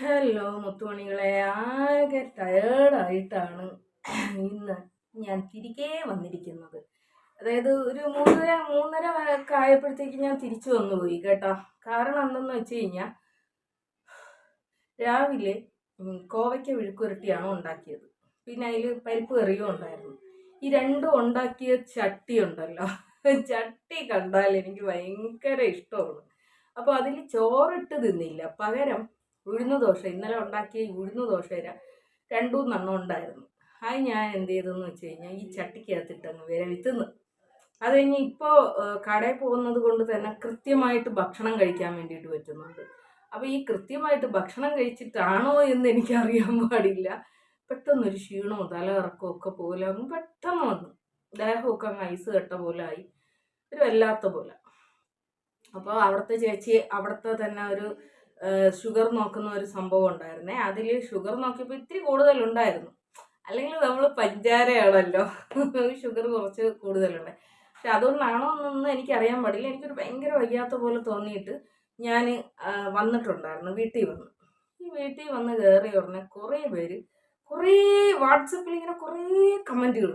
Hello മുത്തുമണികളെ. ആകെ ടയേർഡായിട്ടാണ് ഇന്ന് ഞാൻ തിരികെ വന്നിരിക്കുന്നത്. അതായത് ഒരു മൂന്നര മൂന്നര ഒക്കെ ആയപ്പോഴത്തേക്ക് ഞാൻ തിരിച്ചു വന്നുപോയി കേട്ടോ. കാരണം എന്തെന്ന് വെച്ച് കഴിഞ്ഞാൽ രാവിലെ കോവയ്ക്ക വിഴുക്കുരട്ടിയാണ് ഉണ്ടാക്കിയത്. പിന്നെ അതിൽ പരിപ്പ് കറിയും ഉണ്ടായിരുന്നു. ഈ രണ്ടും ഉണ്ടാക്കിയ ചട്ടി ഉണ്ടല്ലോ. ചട്ടി കണ്ടാൽ എനിക്ക് ഭയങ്കര ഇഷ്ടമാണ്. അപ്പോൾ അതിൽ ചോറിട്ട് തിന്നില്ല. പകരം ഉഴുന്ന ദോശ. ഇന്നലെ ഉണ്ടാക്കിയ ഉഴുന്ന ദോശ രണ്ടും നന്നോ ഉണ്ടായിരുന്നു. അത് ഞാൻ എന്ത് ചെയ്തെന്ന് വെച്ച് കഴിഞ്ഞാൽ ഈ ചട്ടിക്കകത്തിട്ട് അങ്ങ് വിരവി തിന്ന് അത് കഴിഞ്ഞ് ഇപ്പോൾ കടയിൽ പോകുന്നത് കൊണ്ട് തന്നെ കൃത്യമായിട്ട് ഭക്ഷണം കഴിക്കാൻ വേണ്ടിയിട്ട് പറ്റുന്നുണ്ട്. അപ്പോൾ ഈ കൃത്യമായിട്ട് ഭക്ഷണം കഴിച്ചിട്ടാണോ എന്ന് എനിക്കറിയാൻ പാടില്ല. പെട്ടെന്നൊരു ക്ഷീണവും തലകറക്കവും ഒക്കെ പോലെ അങ്ങ് പെട്ടെന്ന് വന്നു. ദേഹമൊക്കെ അങ്ങ് ഐസ് കെട്ട പോലെ ആയി. ഒരു വല്ലാത്ത പോലെ. അപ്പോൾ അവിടുത്തെ ചേച്ചി അവിടുത്തെ തന്നെ ഒരു ഷുഗർ നോക്കുന്ന ഒരു സംഭവം ഉണ്ടായിരുന്നേ. അതിൽ ഷുഗർ നോക്കിയപ്പോൾ ഇത്തിരി കൂടുതലുണ്ടായിരുന്നു. അല്ലെങ്കിൽ നമ്മൾ പഞ്ചാരയാണല്ലോ. ഷുഗർ കുറച്ച് കൂടുതലുണ്ട് പക്ഷെ അതുകൊണ്ടാണോ എന്നൊന്നും എനിക്കറിയാൻ പാടില്ല. എനിക്കൊരു ഭയങ്കര വയ്യാത്ത പോലെ തോന്നിയിട്ട് ഞാൻ വന്നിട്ടുണ്ടായിരുന്നു. വീട്ടിൽ വന്ന്. ഈ വീട്ടിൽ വന്ന് കയറി ഉടനെ കുറേ പേര് കുറേ വാട്സപ്പിൽ ഇങ്ങനെ കുറേ കമന്റുകൾ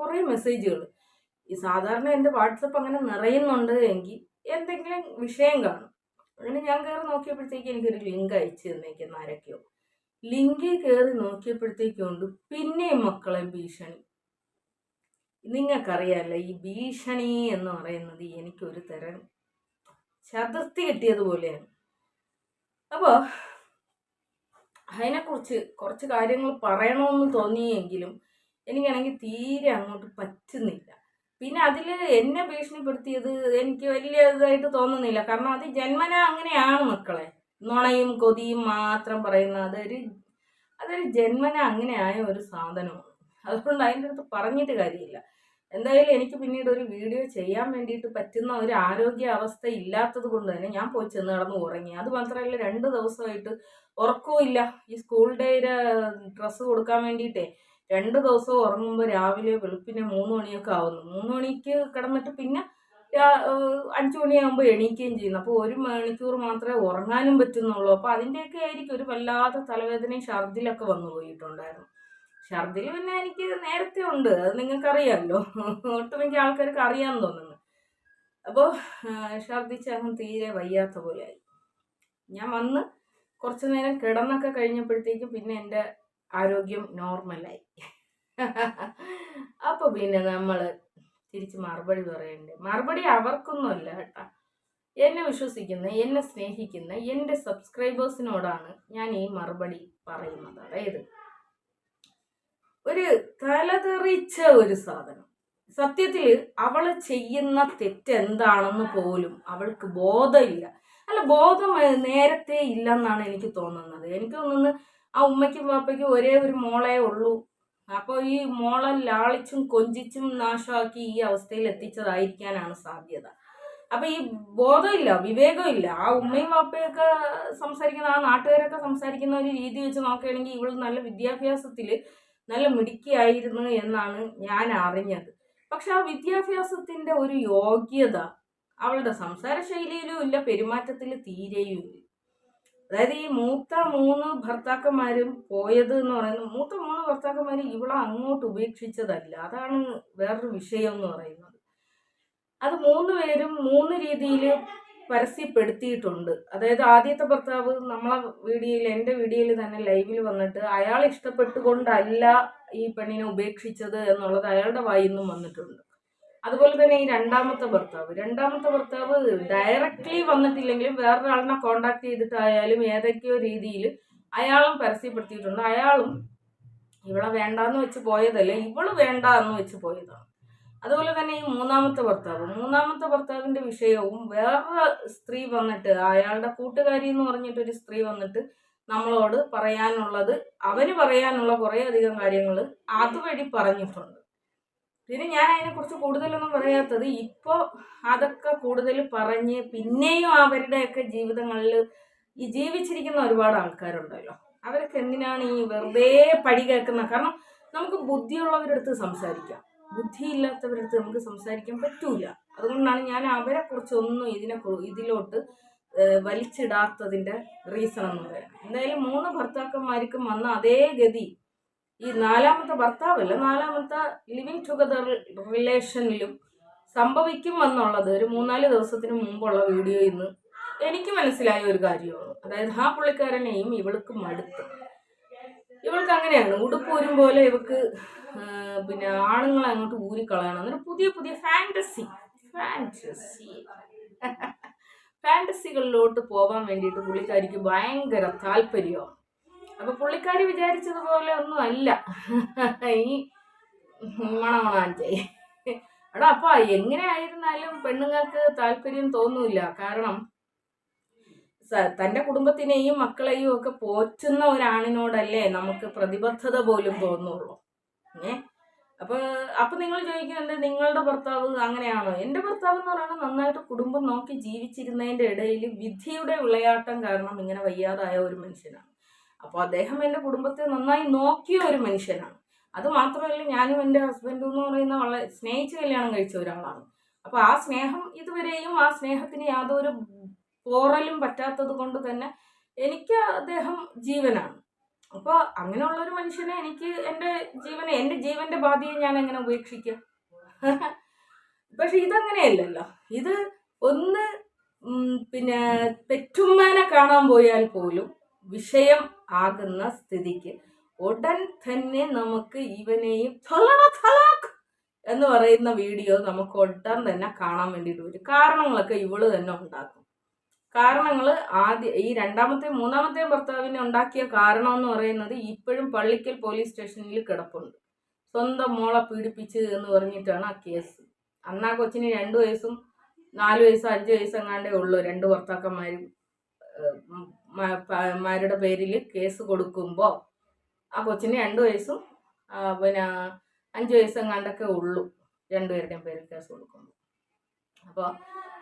കുറേ മെസ്സേജുകൾ. ഈ സാധാരണ എന്റെ വാട്സപ്പ് അങ്ങനെ നിറയുന്നുണ്ട് എങ്കിൽ എന്തെങ്കിലും വിഷയം കാണും. അങ്ങനെ ഞാൻ കയറി നോക്കിയപ്പോഴത്തേക്ക് എനിക്കൊരു ലിങ്ക് അയച്ചു തന്നേക്കുന്ന ആരൊക്കെയോ ലിങ്കിൽ കയറി നോക്കിയപ്പോഴത്തേക്കുണ്ട് പിന്നെയും മക്കളെ ഭീഷണി. നിങ്ങൾക്കറിയാമല്ലോ ഈ ഭീഷണി എന്ന് പറയുന്നത് എനിക്കൊരു തരം ചതുർത്തി കിട്ടിയതുപോലെയാണ് അപ്പോൾ അതിനെക്കുറിച്ച് കുറച്ച് കാര്യങ്ങൾ പറയണമെന്ന് തോന്നിയെങ്കിലും എനിക്കാണെങ്കിൽ തീരെ അങ്ങോട്ട് പറ്റുന്നില്ല. പിന്നെ അതിൽ എന്നെ ഭീഷണിപ്പെടുത്തിയത് എനിക്ക് വലിയ ഇതായിട്ട് തോന്നുന്നില്ല. കാരണം അത് ജന്മന അങ്ങനെയാണ് മക്കളെ. നുണയും കൊതിയും മാത്രം പറയുന്ന അതൊരു അതൊരു ജന്മന അങ്ങനെ ആയ ഒരു സാധനമാണ്. അതുകൊണ്ട് അതിന്റെ അടുത്ത് പറഞ്ഞിട്ട് കാര്യമില്ല. എന്തായാലും എനിക്ക് പിന്നീട് ഒരു വീഡിയോ ചെയ്യാൻ വേണ്ടിയിട്ട് പറ്റുന്ന ഒരു ആരോഗ്യ അവസ്ഥ ഇല്ലാത്തത് കൊണ്ട് തന്നെ ഞാൻ പോയി ചെന്ന് കിടന്ന് ഉറങ്ങി. അത് മാത്രമല്ല രണ്ട് ദിവസമായിട്ട് ഉറക്കവും ഈ സ്കൂൾ ഡേയുടെ ഡ്രസ്സ് കൊടുക്കാൻ വേണ്ടിയിട്ടേ രണ്ട് ദിവസം ഉറങ്ങുമ്പോൾ രാവിലെ വെളുപ്പിനെ മൂന്ന് മണിയൊക്കെ ആവുന്നു. മൂന്ന് മണിക്ക് കിടന്നിട്ട് പിന്നെ അഞ്ചു മണിയാകുമ്പോൾ എണീക്കുകയും ചെയ്യുന്നു. അപ്പോൾ ഒരു മണിക്കൂർ മാത്രമേ ഉറങ്ങാനും പറ്റുന്നുള്ളൂ. അപ്പോൾ അതിന്റെയൊക്കെ ആയിരിക്കും ഒരു വല്ലാത്ത തലവേദനയും ഛർദിലൊക്കെ വന്നു പോയിട്ടുണ്ടായിരുന്നു. ഛർദിൽ പിന്നെ എനിക്ക് നേരത്തെ ഉണ്ട്. അത് നിങ്ങൾക്കറിയാമല്ലോ. ഒട്ടുമിക്ക ആൾക്കാർക്ക് അറിയാൻ തോന്നുന്നു. അപ്പോൾ ഛർദിച്ച് അങ്ങ് തീരെ വയ്യാത്ത പോലെയായി ഞാൻ വന്ന് കുറച്ച് നേരം കിടന്നൊക്കെ കഴിഞ്ഞപ്പോഴത്തേക്കും പിന്നെ എന്റെ ആരോഗ്യം നോർമലായി. അപ്പോൾ പിന്നെ നമ്മൾ തിരിച്ച് മറുപടി പറയണ്ടേ? മറുപടി അവർക്കൊന്നുമല്ല കേട്ടോ. എന്നെ വിശ്വസിക്കുന്ന എന്നെ സ്നേഹിക്കുന്ന എന്റെ സബ്സ്ക്രൈബേഴ്സിനോടാണ് ഞാൻ ഈ മറുപടി പറയുന്നത്. അതായത് ഒരു തലതെറിച്ച ഒരു സാധനം. സത്യത്തിൽ അവൾ ചെയ്യുന്ന തെറ്റെന്താണെന്ന് പോലും അവൾക്ക് ബോധമില്ല. അല്ല ബോധം നേരത്തെ ഇല്ലെന്നാണ് എനിക്ക് തോന്നുന്നത്. എനിക്ക് തോന്നുന്നത് ആ ഉമ്മയ്ക്കും പാപ്പയ്ക്കും ഒരേ ഒരു മോളേ ഉള്ളൂ. അപ്പോൾ ഈ മോളെ ലാളിച്ചും കൊഞ്ചിച്ചും നാശമാക്കി ഈ അവസ്ഥയിൽ എത്തിച്ചതായിരിക്കാനാണ് സാധ്യത. അപ്പൊ ഈ ബോധമില്ല വിവേകമില്ല. ആ ഉമ്മയും വാപ്പയൊക്കെ സംസാരിക്കുന്ന ആ നാട്ടുകാരൊക്കെ സംസാരിക്കുന്ന ഒരു രീതി വെച്ച് നോക്കുകയാണെങ്കിൽ ഇവൾ നല്ല വിദ്യാഭ്യാസത്തിൽ നല്ല മിടുക്കിയായിരുന്നു എന്നാണ് ഞാൻ അറിഞ്ഞത്. പക്ഷെ ആ വിദ്യാഭ്യാസത്തിന്റെ ഒരു യോഗ്യത അവളുടെ സംസാര ശൈലിയിലും ഇല്ല പെരുമാറ്റത്തിൽ തീരെയും ഇല്ല അതായത് ഈ മൂത്ത മൂന്ന് ഭർത്താക്കന്മാരും പോയത് എന്ന് പറയുന്നത് മൂത്ത മൂന്ന് ഭർത്താക്കന്മാരും ഇവളെ അങ്ങോട്ട് ഉപേക്ഷിച്ചതല്ല. അതാണ് വേറൊരു വിഷയം എന്ന് പറയുന്നത്. അത് മൂന്ന് പേരും മൂന്ന് രീതിയിൽ പരസ്യപ്പെടുത്തിയിട്ടുണ്ട്. അതായത് ആദ്യത്തെ ഭർത്താവ് നമ്മളെ വീഡിയോയിൽ എന്റെ വീഡിയോയിൽ തന്നെ ലൈവിൽ വന്നിട്ട് അയാൾ ഇഷ്ടപ്പെട്ടുകൊണ്ടല്ല ഈ പെണ്ണിനെ ഉപേക്ഷിച്ചത് എന്നുള്ളത് അയാളുടെ വായിൽ നിന്നും വന്നിട്ടുണ്ട്. അതുപോലെ തന്നെ ഈ രണ്ടാമത്തെ ഭർത്താവ്. രണ്ടാമത്തെ ഭർത്താവ് ഡയറക്റ്റ്ലി വന്നിട്ടില്ലെങ്കിലും വേറൊരാളിനെ കോണ്ടാക്ട് ചെയ്തിട്ടായാലും ഏതൊക്കെയോ രീതിയിൽ അയാളും പരസ്യപ്പെടുത്തിയിട്ടുണ്ട്. അയാളും ഇവളെ വേണ്ടാന്ന് വെച്ച് പോയതല്ല ഇവൾ വേണ്ട എന്ന് വെച്ച് പോയതാണ്. അതുപോലെ തന്നെ ഈ മൂന്നാമത്തെ ഭർത്താവ്. മൂന്നാമത്തെ ഭർത്താവിന്റെ വിഷയവും വേറെ സ്ത്രീ വന്നിട്ട് അയാളുടെ കൂട്ടുകാരി എന്ന് പറഞ്ഞിട്ട് ഒരു സ്ത്രീ വന്നിട്ട് നമ്മളോട് പറയാനുള്ളത് അവന് പറയാനുള്ള കുറേ അധികം കാര്യങ്ങൾ അതുവഴി പറഞ്ഞിട്ടുണ്ട്. പിന്നെ ഞാൻ അതിനെക്കുറിച്ച് കൂടുതലൊന്നും പറയാത്തത് ഇപ്പോൾ അതൊക്കെ കൂടുതൽ പറഞ്ഞ് പിന്നെയും അവരുടെയൊക്കെ ജീവിതങ്ങളിൽ ഈ ജീവിച്ചിരിക്കുന്ന ഒരുപാട് ആൾക്കാരുണ്ടല്ലോ. അവരൊക്കെ എന്തിനാണ് ഈ വെറുതെ പടി കേൾക്കുന്നത് കാരണം നമുക്ക് ബുദ്ധിയുള്ളവരടുത്ത് സംസാരിക്കാം. ബുദ്ധിയില്ലാത്തവരടുത്ത് നമുക്ക് സംസാരിക്കാൻ പറ്റൂല. അതുകൊണ്ടാണ് ഞാൻ അവരെ കുറിച്ചൊന്നും ഇതിനെ ഇതിലോട്ട് വലിച്ചിടാത്തതിന്റെ റീസൺ എന്ന് പറയുന്നത് എന്തായാലും മൂന്ന് ഭർത്താക്കന്മാർക്കും വന്ന അതേ ഗതി. ഈ നാലാമത്തെ ഭർത്താവല്ല നാലാമത്തെ ലിവിങ് ടുഗദർ റിലേഷനിലും സംഭവിക്കും എന്നുള്ളത് ഒരു മൂന്നാൽ ദിവസത്തിന് മുമ്പുള്ള വീഡിയോയിൽ നിന്ന് എനിക്ക് മനസ്സിലായ ഒരു കാര്യമാണ്. അതായത് ആ പുള്ളിക്കാരനെയും ഇവൾക്ക് മടുത്തു ഇവൾക്ക് അങ്ങനെയാണ് ഉടുപ്പ് ഊരും പോലെ ഇവൾക്ക് പിന്നെ ആണുങ്ങളെ അങ്ങോട്ട് ഊരിക്കളയണം. എന്നിട്ട് പുതിയ പുതിയ ഫാന്റസി ഫാന്റസി ഫാന്റസികളിലോട്ട് പോകാൻ വേണ്ടിയിട്ട് പുള്ളിക്കാരിക്ക് ഭയങ്കര താല്പര്യമാണ്. അപ്പൊ പുള്ളിക്കാരി വിചാരിച്ചതുപോലെ ഒന്നും അല്ല. ഈ മണമണാഞ്ചേ എടാ അപ്പൊ എങ്ങനെ ആയിരുന്നാലും പെണ്ണുങ്ങൾക്ക് താല്പര്യം തോന്നൂല. കാരണം തന്റെ കുടുംബത്തിനെയും മക്കളെയും ഒക്കെ പോറ്റുന്ന ഒരാണിനോടല്ലേ നമുക്ക് പ്രതിബദ്ധത പോലും തോന്നുള്ളൂ. ഏ? അപ്പൊ അപ്പൊ നിങ്ങൾ ചോദിക്കുന്നുണ്ട് നിങ്ങളുടെ ഭർത്താവ് അങ്ങനെയാണോ? എന്റെ ഭർത്താവ് എന്ന് പറയുന്നത് നന്നായിട്ട് കുടുംബം നോക്കി ജീവിച്ചിരുന്നതിന്റെ ഇടയിൽ വിധിയുടെ വിളയാട്ടം കാരണം ഇങ്ങനെ വയ്യാതായ ഒരു മനുഷ്യനാണ്. അപ്പോൾ അദ്ദേഹം എന്റെ കുടുംബത്തെ നന്നായി നോക്കിയ ഒരു മനുഷ്യനാണ്. അത് മാത്രമല്ല ഞാനും എന്റെ ഹസ്ബൻഡും എന്ന് പറയുന്ന വളരെ സ്നേഹിച്ച് കല്യാണം കഴിച്ച ഒരാളാണ്. അപ്പോൾ ആ സ്നേഹം ഇതുവരെയും ആ സ്നേഹത്തിന് യാതൊരു പോറലും പറ്റാത്തത് കൊണ്ട് തന്നെ എനിക്ക് അദ്ദേഹം ജീവനാണ്. അപ്പോൾ അങ്ങനെയുള്ള ഒരു മനുഷ്യനെ എനിക്ക് എന്റെ ജീവനെ എന്റെ ജീവന്റെ ബാധ്യത ഞാൻ എങ്ങനെ ഉപേക്ഷിക്കുക പക്ഷെ ഇതങ്ങനെയല്ലല്ലോ. ഇത് ഒന്ന് പിന്നെ പെറ്റുമ്മനെ കാണാൻ പോയാൽ പോലും വിഷയം ആകുന്ന സ്ഥിതിക്ക്. ഉടൻ തന്നെ നമുക്ക് ഇവനെയും എന്ന് പറയുന്ന വീഡിയോ നമുക്ക് ഉടൻ തന്നെ കാണാൻ വേണ്ടിയിട്ട് വരും. കാരണങ്ങളൊക്കെ ഇവൾ തന്നെ ഉണ്ടാക്കും. കാരണങ്ങൾ ആദ്യ ഈ രണ്ടാമത്തെ മൂന്നാമത്തെ ഭർത്താവിനെ ഉണ്ടാക്കിയ കാരണം എന്ന് പറയുന്നത് ഇപ്പോഴും പള്ളിക്കൽ പോലീസ് സ്റ്റേഷനിൽ കിടപ്പുണ്ട്. സ്വന്തം മോളെ പീഡിപ്പിച്ച് എന്ന് പറഞ്ഞിട്ടാണ് ആ കേസ്. അന്ന് കൊച്ചിന് രണ്ട് വയസ്സും നാല് വയസ്സും അഞ്ച് വയസ്സും എങ്ങാണ്ടേ ഉള്ളൂ. രണ്ട് ഭർത്താക്കന്മാരും മാരുടെ പേരിൽ കേസ് കൊടുക്കുമ്പോൾ ആ കൊച്ചിന് രണ്ട് വയസ്സും പിന്നെ അഞ്ച് വയസ്സെങ്ങാണ്ടൊക്കെ ഉള്ളൂ രണ്ടുപേരുടെയും പേരിൽ കേസ് കൊടുക്കുമ്പോൾ അപ്പോൾ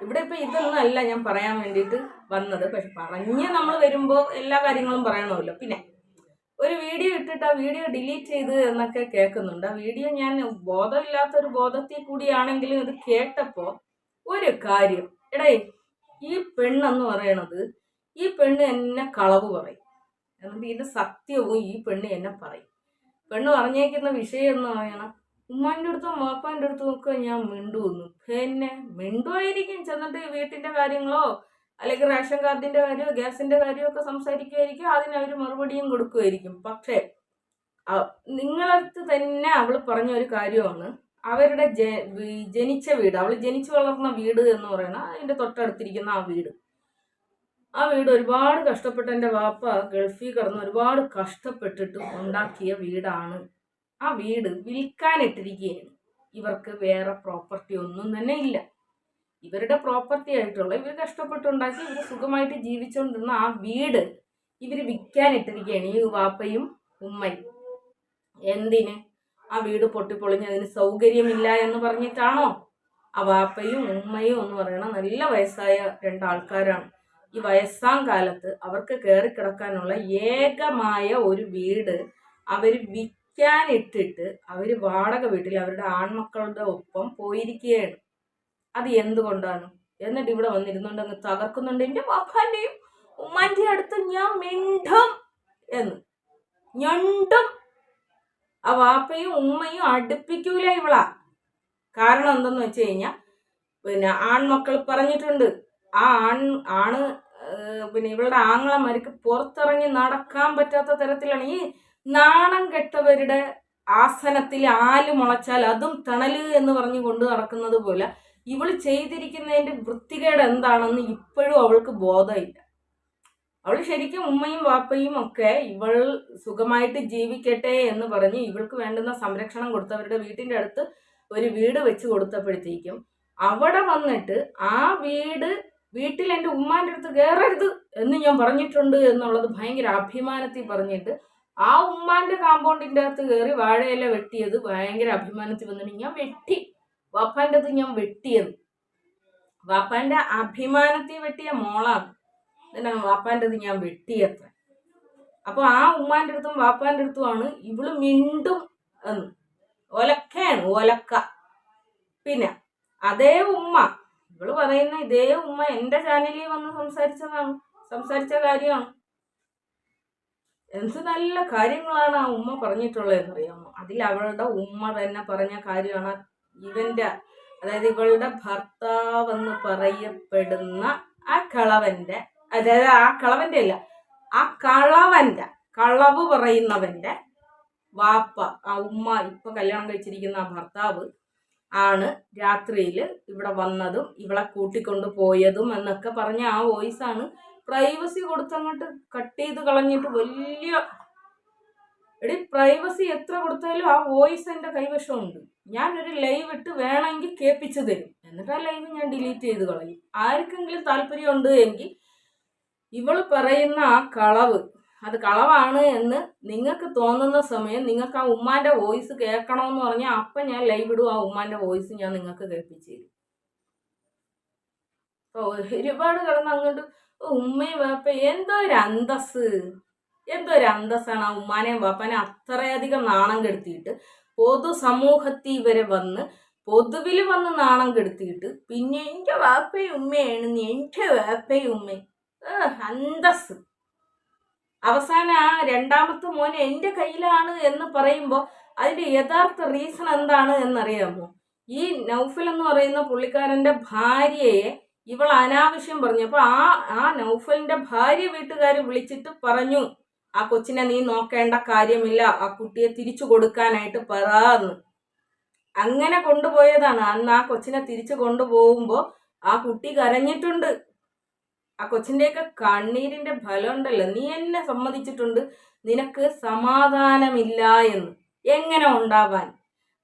ഇവിടെ ഇപ്പോൾ ഇതൊന്നും അല്ല ഞാൻ പറയാൻ വേണ്ടിയിട്ട് വന്നത്. പക്ഷെ പറഞ്ഞ് നമ്മൾ വരുമ്പോൾ എല്ലാ കാര്യങ്ങളും പറയണമല്ലോ. പിന്നെ ഒരു വീഡിയോ ഇട്ടിട്ട് ആ വീഡിയോ ഡിലീറ്റ് ചെയ്ത് എന്നൊക്കെ കേൾക്കുന്നുണ്ട്. ആ വീഡിയോ ഞാൻ ബോധമില്ലാത്ത ഒരു ബോധത്തിൽ കൂടിയാണെങ്കിലും ഇത് കേട്ടപ്പോൾ ഒരു കാര്യം എടേ ഈ പെണ്ണെന്ന് പറയണത് ഈ പെണ്ണ് എന്നെ കളവ് പറയും. എന്നിട്ട് ഇതിന്റെ സത്യവും ഈ പെണ്ണ് എന്നെ പറയും. പെണ്ണ് പറഞ്ഞേക്കുന്ന വിഷയം എന്ന് പറയണം. ഉമ്മാന്റെ അടുത്തും വാപ്പാന്റെ അടുത്തും ഒക്കെ ഞാൻ മിണ്ടുവന്നു പിന്നെ മിണ്ടുമായിരിക്കും. ചെന്നിട്ട് വീട്ടിന്റെ കാര്യങ്ങളോ അല്ലെങ്കിൽ റേഷൻ കാർഡിന്റെ കാര്യമോ ഗ്യാസിന്റെ കാര്യമോ ഒക്കെ സംസാരിക്കുമായിരിക്കും. അതിന് അവർ മറുപടിയും കൊടുക്കുമായിരിക്കും. പക്ഷേ നിങ്ങളടുത്ത് തന്നെ അവൾ പറഞ്ഞ ഒരു കാര്യമാണ്. അവരുടെ ജനിച്ച വീട് അവൾ ജനിച്ചു വളർന്ന വീട് എന്ന് പറയുന്ന അതിന്റെ തൊട്ടടുത്തിരിക്കുന്ന ആ വീട്. ആ വീട് ഒരുപാട് കഷ്ടപ്പെട്ട് എന്റെ വാപ്പ ഗൾഫിൽ കിടന്ന് ഒരുപാട് കഷ്ടപ്പെട്ടിട്ട് ഉണ്ടാക്കിയ വീടാണ്. ആ വീട് വിൽക്കാനിട്ടിരിക്കുകയാണ് ഇവർക്ക് വേറെ പ്രോപ്പർട്ടി ഒന്നും തന്നെ ഇല്ല. ഇവരുടെ പ്രോപ്പർട്ടി ആയിട്ടുള്ള ഇവർ കഷ്ടപ്പെട്ടുണ്ടാക്കി ഇവർ സുഖമായിട്ട് ജീവിച്ചുകൊണ്ടിരുന്ന ആ വീട് ഇവർ വിൽക്കാനിട്ടിരിക്കുകയാണ് ഈ വാപ്പയും ഉമ്മയും. എന്തിന്? ആ വീട് പൊട്ടിപ്പൊളിഞ്ഞ് അതിന് സൗകര്യമില്ല എന്ന് പറഞ്ഞിട്ടാണോ? ആ വാപ്പയും ഉമ്മയും എന്ന് പറയണ നല്ല വയസ്സായ രണ്ടാൾക്കാരാണ്. ഈ വയസ്സാം കാലത്ത് അവർക്ക് കയറിക്കിടക്കാനുള്ള ഏകമായ ഒരു വീട് അവർ വിൽക്കാനിട്ടിട്ട് അവർ വാടക വീട്ടിൽ അവരുടെ ആൺമക്കളുടെ ഒപ്പം പോയിരിക്കുകയാണ്. അത് എന്തുകൊണ്ടാണ്? എന്നിട്ട് ഇവിടെ വന്നിരുന്നുണ്ട് അങ്ങ് തകർക്കുന്നുണ്ട്. എന്റെ പാപ്പാന്റെയും ഉമ്മാന്റെ അടുത്ത് ഞാൻ മിണ്ടും എന്ന്. ഞണ്ടും. ആ വാപ്പയും ഉമ്മയും അടുപ്പിക്കൂല ഇവളാ. കാരണം എന്തെന്ന് വെച്ച് കഴിഞ്ഞാൽ പിന്നെ ആൺമക്കൾ പറഞ്ഞിട്ടുണ്ട്. ആ ആൺ ആണ് പിന്നെ ഇവളുടെ ആങ്ങളമാർക്ക് പുറത്തിറങ്ങി നടക്കാൻ പറ്റാത്ത തരത്തിലാണ് ഈ നാണം കെട്ടവരുടെ ആസനത്തിൽ ആൽ മുളച്ചാൽ അതും തണൽ എന്ന് പറഞ്ഞു കൊണ്ട് നടക്കുന്നത് പോലെ ഇവൾ ചെയ്തിരിക്കുന്നതിന്റെ വൃത്തികേട് എന്താണെന്ന് ഇപ്പോഴും അവൾക്ക് ബോധമില്ല. അവൾ ശരിക്കും ഉമ്മയും വാപ്പയും ഒക്കെ ഇവൾ സുഖമായിട്ട് ജീവിക്കട്ടെ എന്ന് പറഞ്ഞ് ഇവൾക്ക് വേണ്ടുന്ന സംരക്ഷണം കൊടുത്തവരുടെ വീട്ടിന്റെ അടുത്ത് ഒരു വീട് വെച്ച് കൊടുത്തപ്പോഴത്തേക്കും അവിടെ വന്നിട്ട് ആ വീട് വീട്ടിൽ എന്റെ ഉമ്മാന്റെ അടുത്ത് കയറരുത് എന്ന് ഞാൻ പറഞ്ഞിട്ടുണ്ട് എന്നുള്ളത് ഭയങ്കര അഭിമാനത്തിൽ പറഞ്ഞിട്ട് ആ ഉമ്മാന്റെ കാമ്പൗണ്ടിന്റെ അകത്ത് കയറി വാഴയില വെട്ടിയത് ഭയങ്കര അഭിമാനത്തിൽ വന്നിട്ട് ഞാൻ വെട്ടി. വാപ്പാന്റെ അത് ഞാൻ വെട്ടിയത്. വാപ്പാന്റെ അഭിമാനത്തിൽ വെട്ടിയ മോളാണ്. എന്നാ വാപ്പാന്റെ അത് ഞാൻ വെട്ടിയത്ര അപ്പൊ ആ ഉമ്മാന്റെ അടുത്തും വാപ്പാന്റെ അടുത്തുമാണ് ഇവൾ മിണ്ടും എന്ന്. ഒലക്കയാണ് ഒലക്ക. പിന്നെ അതേ ഉമ്മ ഇവൾ പറയുന്ന ഇതേ ഉമ്മ എന്റെ ചാനലിൽ വന്ന് സംസാരിച്ചതാണ് സംസാരിച്ച കാര്യമാണ്. എന്ത് നല്ല കാര്യങ്ങളാണ് ആ ഉമ്മ പറഞ്ഞിട്ടുള്ളതെന്ന് അറിയാമോ അതിൽ അവളുടെ ഉമ്മ തന്നെ പറഞ്ഞ കാര്യമാണ് ഇവന്റെ അതായത് ഇവളുടെ ഭർത്താവെന്ന് പറയപ്പെടുന്ന ആ കളവന്റെ അതായത് ആ കളവന്റെ അല്ല ആ കളവന്റെ കളവ് പറയുന്നവന്റെ വാപ്പ ആ ഉമ്മ ഇപ്പൊ കല്യാണം കഴിച്ചിരിക്കുന്ന ആ ഭർത്താവ് ആണ് രാത്രിയിൽ ഇവിടെ വന്നതും ഇവളെ കൂട്ടിക്കൊണ്ട് പോയതും എന്നൊക്കെ പറഞ്ഞ ആ വോയിസ് ആണ് പ്രൈവസി കൊടുത്തങ്ങോട്ട് കട്ട് ചെയ്ത് കളഞ്ഞിട്ട് വലിയ എടി പ്രൈവസി എത്ര കൊടുത്താലും ആ വോയിസ് എന്റെ കൈവശമുണ്ട്. ഞാനൊരു ലൈവ് ഇട്ട് വേണമെങ്കിൽ കേൾപ്പിച്ചു തരും. എന്നിട്ട് ആ ലൈവ് ഞാൻ ഡിലീറ്റ് ചെയ്ത് കളയും. ആർക്കെങ്കിലും താല്പര്യമുണ്ട് എങ്കിൽ ഇവൾ പറയുന്ന ആ കളവ് അത് കളവാണ് എന്ന് നിങ്ങൾക്ക് തോന്നുന്ന സമയം നിങ്ങൾക്ക് ആ ഉമ്മാന്റെ വോയിസ് കേൾക്കണമെന്ന് പറഞ്ഞാൽ അപ്പം ഞാൻ ലൈവ് ഇടും. ആ ഉമ്മാന്റെ വോയിസ് ഞാൻ നിങ്ങൾക്ക് കേൾപ്പിച്ചു തരും. ഒരുപാട് കിടന്ന് അങ്ങോട്ട് ഉമ്മയും വാപ്പ എന്തോ ഒരു അന്തസ് എന്തോ ഒരു അന്തസ്സാണ് ആ ഉമ്മാനെയും വാപ്പാനെ അത്രയധികം നാണം കെടുത്തിയിട്ട് പൊതുസമൂഹത്തിൽ വരെ വന്ന് പൊതുവിൽ വന്ന് നാണം കെടുത്തിയിട്ട് പിന്നെ എന്റെ വാപ്പയും ഉമ്മയാണ് എന്റെ വാപ്പയും ഉമ്മയും. അന്തസ് അവസാനം ആ രണ്ടാമത്തെ മോൻ എന്റെ കയ്യിലാണ് എന്ന് പറയുമ്പോൾ അതിന്റെ യഥാർത്ഥ റീസൺ എന്താണ് എന്നറിയാമോ? ഈ നൗഫൽ എന്ന് പറയുന്ന പുള്ളിക്കാരന്റെ ഭാര്യയെ ഇവൾ അനാവശ്യം പറഞ്ഞു അപ്പോൾ ആ ആ നൗഫലിന്റെ ഭാര്യ വീട്ടുകാർ വിളിച്ചിട്ട് പറഞ്ഞു ആ കൊച്ചിനെ നീ നോക്കേണ്ട കാര്യമില്ല ആ കുട്ടിയെ തിരിച്ചു കൊടുക്കാനായിട്ട് പറയാന്ന് അങ്ങനെ കൊണ്ടുപോയതാണ്. അന്ന് ആ കൊച്ചിനെ തിരിച്ചു കൊണ്ടുപോകുമ്പോൾ ആ കുട്ടി കരഞ്ഞിട്ടുണ്ട്. ആ കൊച്ചിന്റെയൊക്കെ കണ്ണീരിന്റെ ഫലം ഉണ്ടല്ലോ നീ എന്നെ സമ്മതിച്ചിട്ടുണ്ട്. നിനക്ക് സമാധാനമില്ല എന്ന്. എങ്ങനെ ഉണ്ടാവാൻ?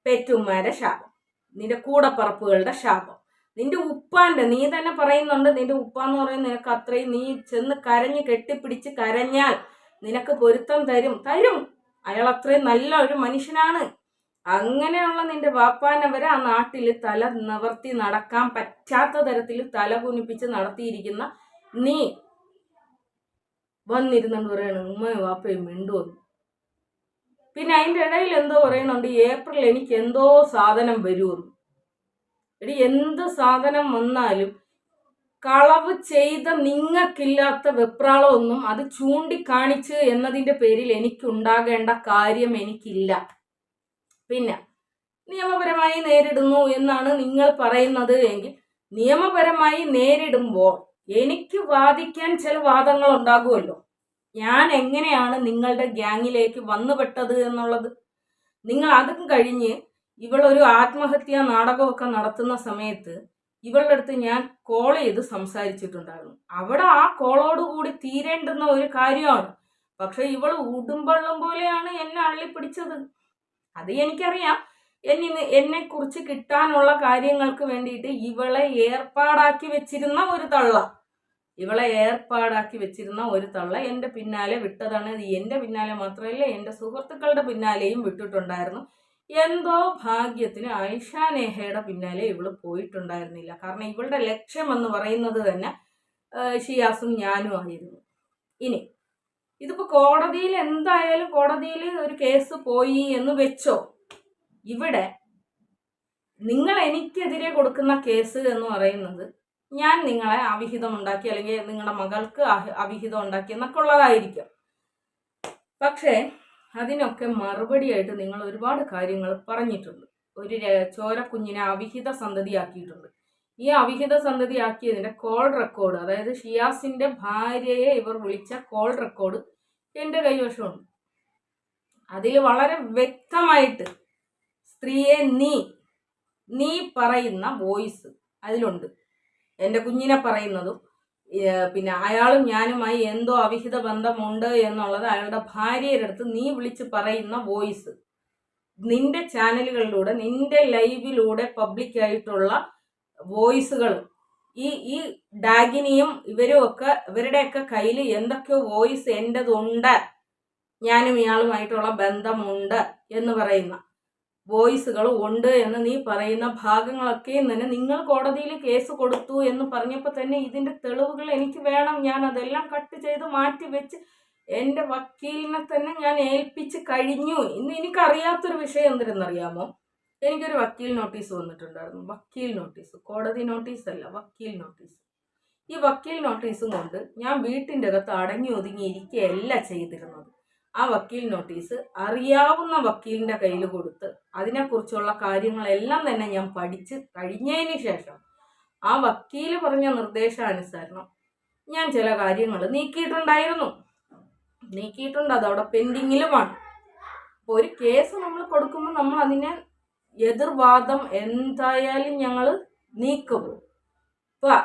പെറ്റുമാരെ ശാപം. നിന്റെ കൂടപ്പറപ്പുകളുടെ ശാപം. നിന്റെ ഉപ്പാന്റെ നീ തന്നെ പറയുന്നുണ്ട് നിന്റെ ഉപ്പ എന്ന് പറയുന്നത് നിനക്ക് അത്രയും നീ ചെന്ന് കരഞ്ഞ് കെട്ടിപ്പിടിച്ച് കരഞ്ഞാൽ നിനക്ക് പൊരുത്തം തരും. തരും. അയാൾ അത്രയും നല്ല ഒരു മനുഷ്യനാണ്. അങ്ങനെയുള്ള നിന്റെ വാപ്പാനെ വരെ ആ നാട്ടിൽ തല നിവർത്തി നടക്കാൻ പറ്റാത്ത തരത്തിൽ തല കുനിപ്പിച്ച് നടത്തിയിരിക്കുന്ന നീ വന്നിരുന്നുകൊണ്ട് പറയണ ഉമ്മയും വാപ്പയും മിണ്ടുവന്നു പിന്നെ അതിന്റെ ഇടയിൽ എന്തോ പറയുന്നുണ്ട് ഏപ്രിൽ എനിക്ക് എന്തോ സാധനം വരുമെന്ന് എടി എന്ത് സാധനം വന്നാലും കളവ് ചെയ്ത നിങ്ങൾക്കില്ലാത്ത വെപ്രാളമൊന്നും അത് ചൂണ്ടിക്കാണിച്ച് എന്നതിന്റെ പേരിൽ എനിക്കുണ്ടാകേണ്ട കാര്യം എനിക്കില്ല. പിന്നെ നിയമപരമായി നേരിടുന്നു എന്നാണ് നിങ്ങൾ പറയുന്നത് എങ്കിൽ നിയമപരമായി നേരിടുമ്പോൾ എനിക്ക് വാദിക്കാൻ ചില വാദങ്ങൾ ഉണ്ടാകുമല്ലോ ഞാൻ എങ്ങനെയാണ് നിങ്ങളുടെ ഗ്യാങ്ങിലേക്ക് വന്നുപെട്ടത് എന്നുള്ളത്? നിങ്ങൾ അതും കഴിഞ്ഞ് ഇവളൊരു ആത്മഹത്യാ നാടകമൊക്കെ നടത്തുന്ന സമയത്ത് ഇവളുടെ അടുത്ത് ഞാൻ കോൾ ചെയ്ത് സംസാരിച്ചിട്ടുണ്ടായിരുന്നു. അവിടെ ആ കോളോടുകൂടി തീരേണ്ടുന്ന ഒരു കാര്യമാണ്. പക്ഷെ ഇവൾ ഉടുമ്പള്ളം പോലെയാണ് എന്നെ അള്ളിപ്പിടിച്ചത്. അത് എനിക്കറിയാം. എന്നെ എന്നെ കുറിച്ച് കിട്ടാനുള്ള കാര്യങ്ങൾക്ക് വേണ്ടിയിട്ട് ഇവളെ ഏർപ്പാടാക്കി വെച്ചിരുന്ന ഒരു തള്ള. ഇവളെ ഏർപ്പാടാക്കി വെച്ചിരുന്ന ഒരു തള്ള എന്റെ പിന്നാലെ വിട്ടതാണ്. എന്റെ പിന്നാലെ മാത്രമല്ല എന്റെ സുഹൃത്തുക്കളുടെ പിന്നാലെയും വിട്ടിട്ടുണ്ടായിരുന്നു. എന്തോ ഭാഗ്യത്തിന് ഐഷാനേഹയുടെ നേഹയുടെ പിന്നാലെ ഇവൾ പോയിട്ടുണ്ടായിരുന്നില്ല. കാരണം ഇവളുടെ ലക്ഷ്യം എന്ന് പറയുന്നത് തന്നെ ഷിയാസും ഞാനും ആയിരുന്നു. ഇനി ഇതിപ്പോൾ കോടതിയിൽ എന്തായാലും കോടതിയിൽ ഒരു കേസ് പോയി എന്ന് വെച്ചോ? ഇവിടെ നിങ്ങൾ എനിക്കെതിരെ കൊടുക്കുന്ന കേസ് എന്ന് പറയുന്നത് ഞാൻ നിങ്ങളെ അവിഹിതം ഉണ്ടാക്കി അല്ലെങ്കിൽ നിങ്ങളുടെ മകൾക്ക് അവിഹിതം ഉണ്ടാക്കി എന്നൊക്കെ ഉള്ളതായിരിക്കും. പക്ഷേ അതിനൊക്കെ മറുപടിയായിട്ട് നിങ്ങൾ ഒരുപാട് കാര്യങ്ങൾ പറഞ്ഞിട്ടുണ്ട്. ഒരു ചോര കുഞ്ഞിനെ അവിഹിത സന്തതിയാക്കിയിട്ടുണ്ട്. ഈ അവിഹിത സന്തതിയാക്കിയതിന്റെ കോൾ റെക്കോർഡ് അതായത് ഷിയാസിന്റെ ഭാര്യയെ ഇവർ വിളിച്ച കോൾ റെക്കോർഡ് എന്റെ കൈവശമുണ്ട്. അതിൽ വളരെ വ്യക്തമായിട്ട് സ്ത്രീയെ നീ നീ പറയുന്ന വോയിസ് അതിലുണ്ട്. എന്റെ കുഞ്ഞിനെ പറയുന്നതും പിന്നെ അയാളും ഞാനുമായി എന്തോ അവിഹിത ബന്ധമുണ്ട് എന്നുള്ളത് അയാളുടെ ഭാര്യയുടെ അടുത്ത് നീ വിളിച്ച് പറയുന്ന വോയിസ്. നിന്റെ ചാനലുകളിലൂടെ നിന്റെ ലൈവിലൂടെ പബ്ലിക്കായിട്ടുള്ള വോയിസുകൾ ഈ ഈ ഡാഗിനിയും ഇവരും ഒക്കെ ഇവരുടെയൊക്കെ കയ്യിൽ എന്തൊക്കെയോ വോയിസ് എന്റെതുണ്ട് ഞാനും ഇയാളുമായിട്ടുള്ള ബന്ധമുണ്ട് എന്ന് പറയുന്ന വോയിസുകൾ ഉണ്ട് എന്ന് നീ പറയുന്ന ഭാഗങ്ങളൊക്കെ തന്നെ നിങ്ങൾ കോടതിയിൽ കേസ് കൊടുത്തു എന്ന് പറഞ്ഞപ്പോൾ തന്നെ ഇതിന്റെ തെളിവുകൾ എനിക്ക് വേണം. ഞാൻ അതെല്ലാം കട്ട് ചെയ്ത് മാറ്റി വെച്ച് എന്റെ വക്കീലിനെ തന്നെ ഞാൻ ഏൽപ്പിച്ച് കഴിഞ്ഞു. ഇന്ന് എനിക്കറിയാത്തൊരു വിഷയം എന്തിനെന്നറിയാമോ? എനിക്കൊരു വക്കീൽ നോട്ടീസ് വന്നിട്ടുണ്ടായിരുന്നു. വക്കീൽ നോട്ടീസ്. കോടതി നോട്ടീസ് അല്ല വക്കീൽ നോട്ടീസ്. ഈ വക്കീൽ നോട്ടീസും കൊണ്ട് ഞാൻ വീട്ടിന്റെ അകത്ത് അടങ്ങി ഒതുങ്ങി ഇരിക്കുകയല്ല ചെയ്തിരുന്നത്. ആ വക്കീൽ നോട്ടീസ് അറിയാവുന്ന വക്കീലിന്റെ കയ്യിൽ കൊടുത്ത് അതിനെക്കുറിച്ചുള്ള കാര്യങ്ങളെല്ലാം തന്നെ ഞാൻ പഠിച്ച് കഴിഞ്ഞതിന് ശേഷം ആ വക്കീൽ പറഞ്ഞ നിർദ്ദേശാനുസരണം ഞാൻ ചില കാര്യങ്ങൾ നീക്കിയിട്ടുണ്ടായിരുന്നു. നീക്കിയിട്ടുണ്ട്. അതവിടെ പെൻഡിങ്ങിലുമാണ്. അപ്പോൾ ഒരു കേസ് നമ്മൾ കൊടുക്കുമ്പോൾ നമ്മൾ അതിനെ എതിർവാദം എന്തായാലും ഞങ്ങൾ നീക്കും. ഇപ്പൊ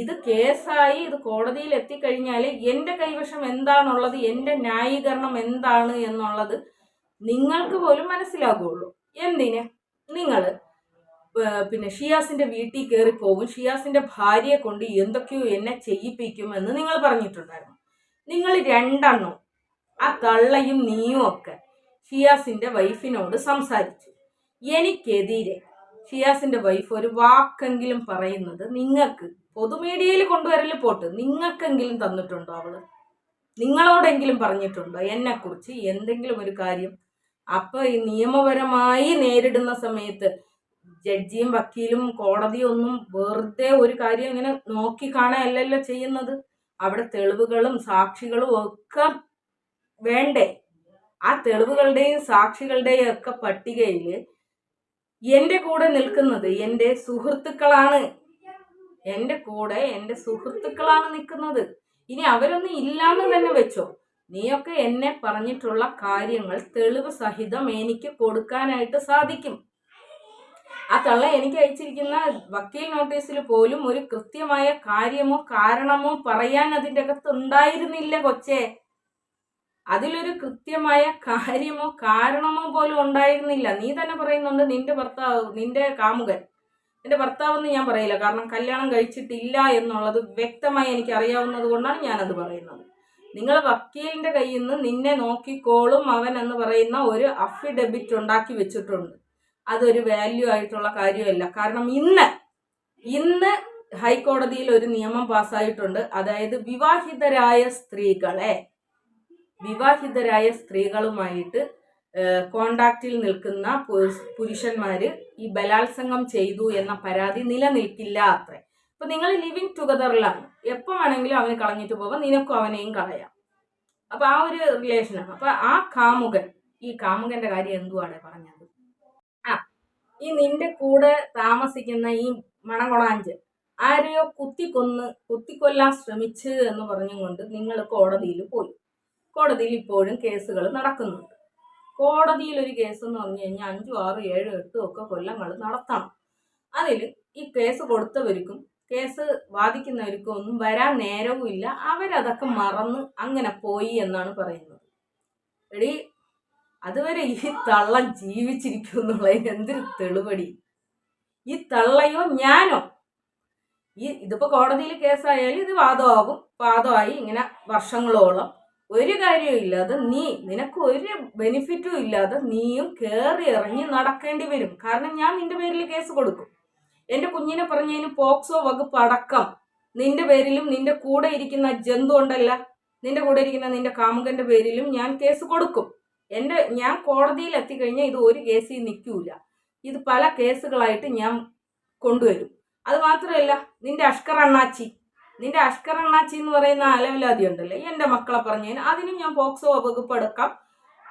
ഇത് കേസായി ഇത് കോടതിയിൽ എത്തിക്കഴിഞ്ഞാൽ എന്റെ കൈവശം എന്താണുള്ളത് എന്റെ ന്യായീകരണം എന്താണ് എന്നുള്ളത് നിങ്ങൾക്ക് പോലും മനസ്സിലാകുള്ളൂ. എന്തിന്? നിങ്ങൾ പിന്നെ ഷിയാസിന്റെ വീട്ടിൽ കയറി പോകും ഷിയാസിന്റെ ഭാര്യയെ കൊണ്ട് എന്തൊക്കെയോ എന്നെ ചെയ്യിപ്പിക്കുമെന്ന് നിങ്ങൾ പറഞ്ഞിട്ടുണ്ടായിരുന്നു. നിങ്ങൾ രണ്ടെണ്ണം ആ തള്ളയും നീയും ഒക്കെ ഷിയാസിന്റെ വൈഫിനോട് സംസാരിച്ചു. എനിക്കെതിരെ ഷിയാസിന്റെ വൈഫ് ഒരു വാക്കെങ്കിലും പറയുന്നത് നിങ്ങൾക്ക് പൊതുമീഡിയയിൽ കൊണ്ടുവരൽ പോട്ട് നിങ്ങൾക്കെങ്കിലും തന്നിട്ടുണ്ടോ അവൾ? നിങ്ങളോടെങ്കിലും പറഞ്ഞിട്ടുണ്ടോ? എന്നെ കുറിച്ച് എന്തെങ്കിലും ഒരു കാര്യം? അപ്പൊ ഈ നിയമപരമായി നേരിടുന്ന സമയത്ത് ജഡ്ജിയും വക്കീലും കോടതിയും ഒന്നും വെറുതെ ഒരു കാര്യം ഇങ്ങനെ നോക്കി കാണാനല്ലല്ലോ ചെയ്യുന്നത്? അവിടെ തെളിവുകളും സാക്ഷികളും ഒക്കെ വേണ്ടേ? ആ തെളിവുകളുടെയും സാക്ഷികളുടെയും ഒക്കെ പട്ടികയിൽ എന്റെ കൂടെ നിൽക്കുന്നത് എന്റെ സുഹൃത്തുക്കളാണ്. എന്റെ കൂടെ എന്റെ സുഹൃത്തുക്കളാണ് നിൽക്കുന്നത്. ഇനി അവരൊന്നും ഇല്ലാന്ന് തന്നെ വെച്ചോ. നീയൊക്കെ എന്നെ പറഞ്ഞിട്ടുള്ള കാര്യങ്ങൾ തെളിവ് സഹിതം എനിക്ക് കൊടുക്കാനായിട്ട് സാധിക്കും. ആ തള്ള എനിക്ക് അയച്ചിരിക്കുന്ന വക്കീൽ നോട്ടീസിൽ പോലും ഒരു കൃത്യമായ കാര്യമോ കാരണമോ പറയാൻ അതിന്റെ അകത്ത് ഉണ്ടായിരുന്നില്ല കൊച്ചേ. അതിലൊരു കൃത്യമായ കാര്യമോ കാരണമോ പോലും ഉണ്ടായിരുന്നില്ല. നീ തന്നെ പറയുന്നുണ്ട് നിന്റെ ഭർത്താവ് നിന്റെ കാമുകൻ എന്റെ ഭർത്താവെന്ന് ഞാൻ പറയില്ല. കാരണം കല്യാണം കഴിച്ചിട്ടില്ല എന്നുള്ളത് വ്യക്തമായി എനിക്ക് അറിയാവുന്നത് കൊണ്ടാണ് ഞാനത് പറയുന്നത്. നിങ്ങൾ വക്കീലിന്റെ കയ്യിൽ നിന്ന് നിന്നെ നോക്കിക്കോളും അവൻ എന്ന് പറയുന്ന ഒരു അഫിഡബിറ്റ് ഉണ്ടാക്കി വെച്ചിട്ടുണ്ട്. അതൊരു വാല്യൂ ആയിട്ടുള്ള കാര്യമല്ല. കാരണം ഇന്ന് ഇന്ന് ഹൈക്കോടതിയിൽ ഒരു നിയമം പാസ്സായിട്ടുണ്ട്. അതായത് വിവാഹിതരായ സ്ത്രീകളെ വിവാഹിതരായ സ്ത്രീകളുമായിട്ട് കോണ്ടാക്റ്റിൽ നിൽക്കുന്ന പുരുഷന്മാര് ഈ ബലാത്സംഗം ചെയ്തു എന്ന പരാതി നിലനിൽക്കില്ല അത്രേ. അപ്പൊ നിങ്ങൾ ലിവിങ് ടുഗദറിലാണ് എപ്പോ വേണമെങ്കിലും അവന് കളഞ്ഞിട്ട് പോവാം നിനക്കും അവനെയും കളയാം. അപ്പൊ ആ ഒരു റിലേഷനാണ് അപ്പൊ ആ കാമുകൻ ഈ കാമുകന്റെ കാര്യം എന്തുവാണ് പറഞ്ഞത്? ആ ഈ നിന്റെ കൂടെ താമസിക്കുന്ന ഈ മണകൊളാഞ്ച് ആരെയോ കുത്തിക്കൊന്ന് കുത്തിക്കൊല്ലാൻ ശ്രമിച്ചു എന്ന് പറഞ്ഞുകൊണ്ട് നിങ്ങൾ കോടതിയിൽ പോയി. കോടതിയിൽ ഇപ്പോഴും കേസുകൾ നടക്കുന്നുണ്ട്. കോടതിയിൽ ഒരു കേസ് എന്ന് പറഞ്ഞു കഴിഞ്ഞാൽ അഞ്ചും ആറും ഏഴും എട്ടും ഒക്കെ കൊല്ലങ്ങൾ നടത്തണം. അതിൽ ഈ കേസ് കൊടുത്തവർക്കും കേസ് വാദിക്കുന്നവർക്കും ഒന്നും വരാൻ നേരവും ഇല്ല. അവരതൊക്കെ മറന്ന് അങ്ങനെ പോയി എന്നാണ് പറയുന്നത്. എടി അതുവരെ ഈ തള്ളം ജീവിച്ചിരിക്കും എന്നുള്ളതിന് എന്തൊരു തെളിവടി. ഈ തള്ളയോ ഞാനോ? ഈ ഇതിപ്പോ കോടതിയിൽ കേസായാലും ഇത് വാദമാകും. വാദമായി ഇങ്ങനെ വർഷങ്ങളോളം ഒരു കാര്യവും ഇല്ലാതെ നീ നിനക്ക് ഒരു ബെനിഫിറ്റും ഇല്ലാതെ നീയും കയറി ഇറങ്ങി നടക്കേണ്ടി വരും. കാരണം ഞാൻ നിന്റെ പേരിൽ കേസ് കൊടുക്കും. എന്റെ കുഞ്ഞിനെ പറഞ്ഞതിന് പോക്സോ വകുപ്പ് അടക്കം നിന്റെ പേരിലും നിന്റെ കൂടെ ഇരിക്കുന്ന ജന്തു ഉണ്ടല്ല നിന്റെ കൂടെ ഇരിക്കുന്ന നിന്റെ കാമുകന്റെ പേരിലും ഞാൻ കേസ് കൊടുക്കും. എന്റെ ഞാൻ കോടതിയിൽ എത്തിക്കഴിഞ്ഞാൽ ഇത് ഒരു കേസിൽ നിൽക്കൂല. ഇത് പല കേസുകളായിട്ട് ഞാൻ കൊണ്ടുവരും. അത് മാത്രമല്ല നിന്റെ അഷ്കർ അണ്ണാച്ചി നിന്റെ അഷ്കർ അണ്ണാച്ചി എന്ന് പറയുന്ന അലവിലാതി ഉണ്ടല്ലേ? എന്റെ മക്കളെ പറഞ്ഞതിന് അതിനും ഞാൻ പോക്സോ വകുപ്പ് എടുക്കാം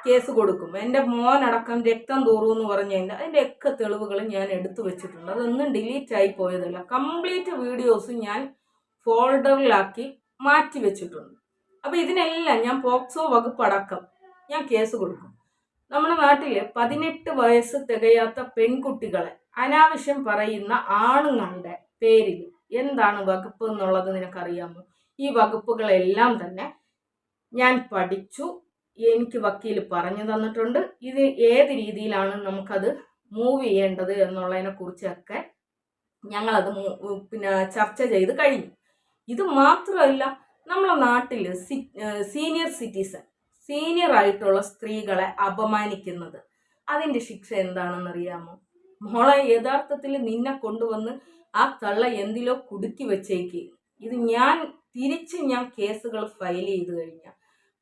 കേസ് കൊടുക്കും. എന്റെ മോനടക്കം രക്തം തോറും എന്ന് പറഞ്ഞു പറഞ്ഞതിന്റെ അതിന്റെ ഒക്കെ തെളിവുകൾ ഞാൻ എടുത്തു വെച്ചിട്ടുണ്ട്. അതൊന്നും ഡിലീറ്റ് ആയി പോയതല്ല. കംപ്ലീറ്റ് വീഡിയോസ് ഞാൻ ഫോൾഡറിലാക്കി മാറ്റി വെച്ചിട്ടുണ്ട്. അപ്പോൾ ഇതിനെല്ലാം ഞാൻ പോക്സോ വകുപ്പ് അടക്കം ഞാൻ കേസ് കൊടുക്കും. നമ്മുടെ നാട്ടിൽ പതിനെട്ട് വയസ്സ് തികയാത്ത പെൺകുട്ടികളെ അനാവശ്യം പറയുന്ന ആണുങ്ങളുടെ പേരിൽ എന്താണ് വകുപ്പ് എന്നുള്ളത് നിനക്കറിയാമോ? ഈ വകുപ്പുകളെല്ലാം തന്നെ ഞാൻ പഠിച്ചു എനിക്ക് വക്കീൽ പറഞ്ഞു തന്നിട്ടുണ്ട്. ഇത് ഏത് രീതിയിലാണ് നമുക്കത് മൂവ് ചെയ്യേണ്ടത് എന്നുള്ളതിനെ കുറിച്ചൊക്കെ ഞങ്ങളത് പിന്നെ ചർച്ച ചെയ്ത് കഴിഞ്ഞു. ഇത് മാത്രമല്ല നമ്മളെ നാട്ടിൽ സീനിയർ സിറ്റിസൺ സീനിയർ ആയിട്ടുള്ള സ്ത്രീകളെ അപമാനിക്കുന്നത്. അതിന്റെ ശിക്ഷ എന്താണെന്ന് അറിയാമോ മോളെ യഥാർത്ഥത്തിൽ നിന്നെ കൊണ്ടുവന്ന് ആ തള്ള എന്തിലോ കുടുക്കി വെച്ചേക്ക്. ഇത് ഞാൻ തിരിച്ച് ഞാൻ കേസുകൾ ഫയൽ ചെയ്ത് കഴിഞ്ഞാൽ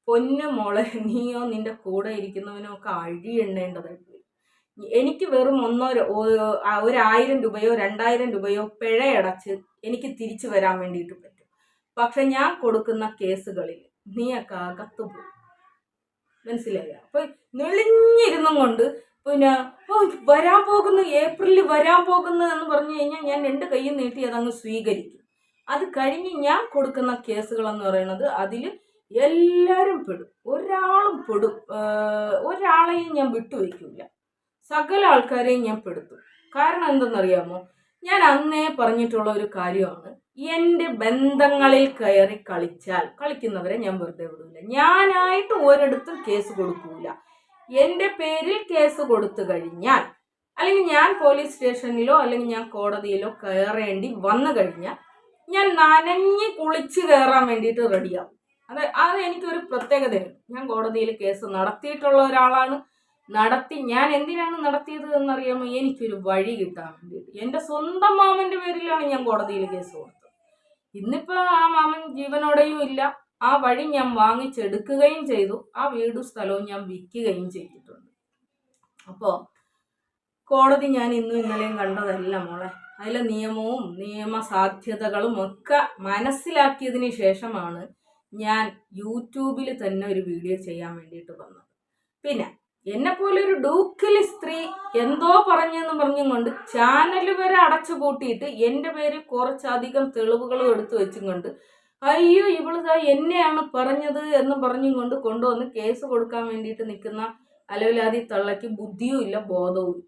പൊന്നു മോളെ നീയോ നിന്റെ കൂടെ ഇരിക്കുന്നവനോ ഒക്കെ അഴിയെണ്ണേണ്ടതായിട്ട് എനിക്ക് വെറും ഒന്നോ ഒരായിരം രൂപയോ രണ്ടായിരം രൂപയോ പിഴയടച്ച് എനിക്ക് തിരിച്ചു വരാൻ വേണ്ടിയിട്ട് പറ്റും. പക്ഷെ ഞാൻ കൊടുക്കുന്ന കേസുകളിൽ നീയൊക്കെ അകത്തു പോകും. മനസ്സിലായില്ല അപ്പൊ നെളിഞ്ഞിരുന്നും കൊണ്ട് പിന്നെ വരാൻ പോകുന്നു ഏപ്രിലിൽ വരാൻ പോകുന്നു എന്ന് പറഞ്ഞു കഴിഞ്ഞാൽ ഞാൻ രണ്ട് കൈയും നീട്ടി അതങ്ങ് സ്വീകരിക്കും. അത് കഴിഞ്ഞ് ഞാൻ കൊടുക്കുന്ന കേസുകൾ എന്ന് പറയുന്നത് അതിൽ എല്ലാവരും പെടും. ഒരാളും പെടും. ഒരാളെയും ഞാൻ വിട്ടുവയ്ക്കില്ല സകല ആൾക്കാരെയും ഞാൻ പെടുത്തും. കാരണം എന്തെന്നറിയാമോ? ഞാൻ അന്നേ പറഞ്ഞിട്ടുള്ള ഒരു കാര്യമാണ്. എന്റെ ബന്ധങ്ങളിൽ കയറി കളിച്ചാൽ കളിക്കുന്നവരെ ഞാൻ വെറുതെ വിടില്ല ഞാനായിട്ട് ഒരിടത്തും കേസ് കൊടുക്കൂല. എന്റെ പേരിൽ കേസ് കൊടുത്തു കഴിഞ്ഞാൽ അല്ലെങ്കിൽ ഞാൻ പോലീസ് സ്റ്റേഷനിലോ അല്ലെങ്കിൽ ഞാൻ കോടതിയിലോ കയറേണ്ടി വന്നു കഴിഞ്ഞാൽ ഞാൻ നനഞ്ഞ് കുളിച്ച് കയറാൻ വേണ്ടിയിട്ട് റെഡിയാവും. അത് അത് എനിക്കൊരു പ്രത്യേകതയാണ് ഞാൻ കോടതിയിൽ കേസ് നടത്തിയിട്ടുള്ള ഒരാളാണ്. നടത്തി ഞാൻ എന്തിനാണ് നടത്തിയത് എന്നറിയാമോ? എനിക്കൊരു വഴി കിട്ടാൻ വേണ്ടിയിട്ട്. എന്റെ സ്വന്തം മാമന്റെ പേരിലാണ് ഞാൻ കോടതിയിൽ കേസ് കൊടുത്തത്. ഇന്നിപ്പോൾ ആ മാമൻ ജീവനോടെയും ഇല്ല. ആ വഴി ഞാൻ വാങ്ങിച്ചെടുക്കുകയും ചെയ്തു. ആ വീടും സ്ഥലവും ഞാൻ വിൽക്കുകയും ചെയ്തിട്ടുണ്ട്. അപ്പോൾ കോടതി ഞാൻ ഇന്നും ഇന്നലെയും കണ്ടതല്ല മോളെ. അതിലെ നിയമവും നിയമസാധ്യതകളും ഒക്കെ മനസ്സിലാക്കിയതിന് ശേഷമാണ് ഞാൻ യൂട്യൂബിൽ തന്നെ ഒരു വീഡിയോ ചെയ്യാൻ വേണ്ടിയിട്ട് വന്നത്. പിന്നെ എന്നെപ്പോലെ പോലെ ഒരു ഡൂക്കിലി സ്ത്രീ എന്തോ പറഞ്ഞെന്ന് പറഞ്ഞും കൊണ്ട് ചാനൽ വരെ അടച്ചു പൂട്ടിയിട്ട് എന്റെ പേര് കുറച്ചധികം തെളിവുകളും എടുത്തു വെച്ചും കൊണ്ട് അയ്യോ ഇവളിതാ എന്നെയാണ് പറഞ്ഞത് എന്ന് പറഞ്ഞും കൊണ്ട് കൊണ്ടുവന്ന് കേസ് കൊടുക്കാൻ വേണ്ടിയിട്ട് നിൽക്കുന്ന അലവിലാതി തള്ളയ്ക്ക് ബുദ്ധിയും ഇല്ല ബോധവും ഇല്ല.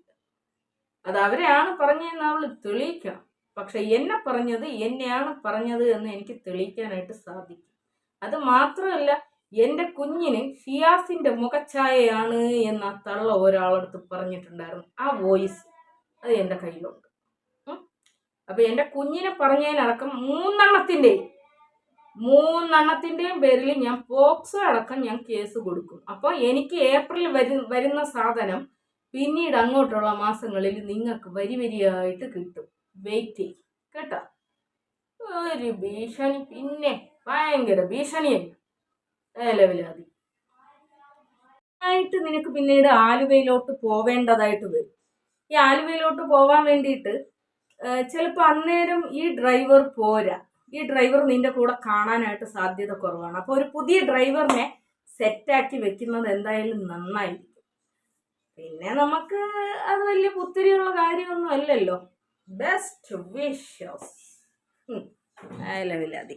അത് അവരെയാണ് പറഞ്ഞതെന്ന് അവൾ തെളിയിക്കണം. പക്ഷെ എന്നെ പറഞ്ഞത് എന്നെയാണ് പറഞ്ഞത് എന്ന് എനിക്ക് തെളിയിക്കാനായിട്ട് സാധിക്കും. അത് മാത്രമല്ല എന്റെ കുഞ്ഞിന് ഷിയാസിന്റെ മുഖഛായയാണ് എന്ന് തള്ള ഒരാളടുത്ത് പറഞ്ഞിട്ടുണ്ടായിരുന്നു. ആ വോയിസ് അത് എന്റെ കയ്യിലുണ്ട്. അപ്പൊ എന്റെ കുഞ്ഞിനെ പറഞ്ഞതിനടക്കം മൂന്നെണ്ണത്തിന്റെയും മൂന്നെണ്ണത്തിന്റെയും പേരിൽ ഞാൻ പോക്സോ അടക്കം ഞാൻ കേസ് കൊടുക്കും. അപ്പോൾ എനിക്ക് ഏപ്രിൽ വരു വരുന്ന സാധനം പിന്നീട് അങ്ങോട്ടുള്ള മാസങ്ങളിൽ നിങ്ങൾക്ക് വരി വരിയായിട്ട് കിട്ടും. വെയിറ്റ് ചെയ്യും. കേട്ടോ? ഒരു ഭീഷണി. പിന്നെ ഭയങ്കര ഭീഷണിയായി ലെവലാതി ആയിട്ട് നിനക്ക് പിന്നീട് ആലുവയിലോട്ട് പോവേണ്ടതായിട്ട് വരും. ഈ ആലുവയിലോട്ട് പോവാൻ വേണ്ടിയിട്ട് ചിലപ്പോൾ അന്നേരം ഈ ഡ്രൈവർ പോരാ. ഈ ഡ്രൈവർ നിന്റെ കൂടെ കാണാനായിട്ട് സാധ്യത കുറവാണ്. അപ്പോൾ ഒരു പുതിയ ഡ്രൈവറിനെ സെറ്റാക്കി വെക്കുന്നത് എന്തായാലും നന്നായിരിക്കും. പിന്നെ നമുക്ക് അത് വലിയ പുത്തിരിയുള്ള കാര്യമൊന്നും അല്ലല്ലോ. Best wishes ലെവലാതി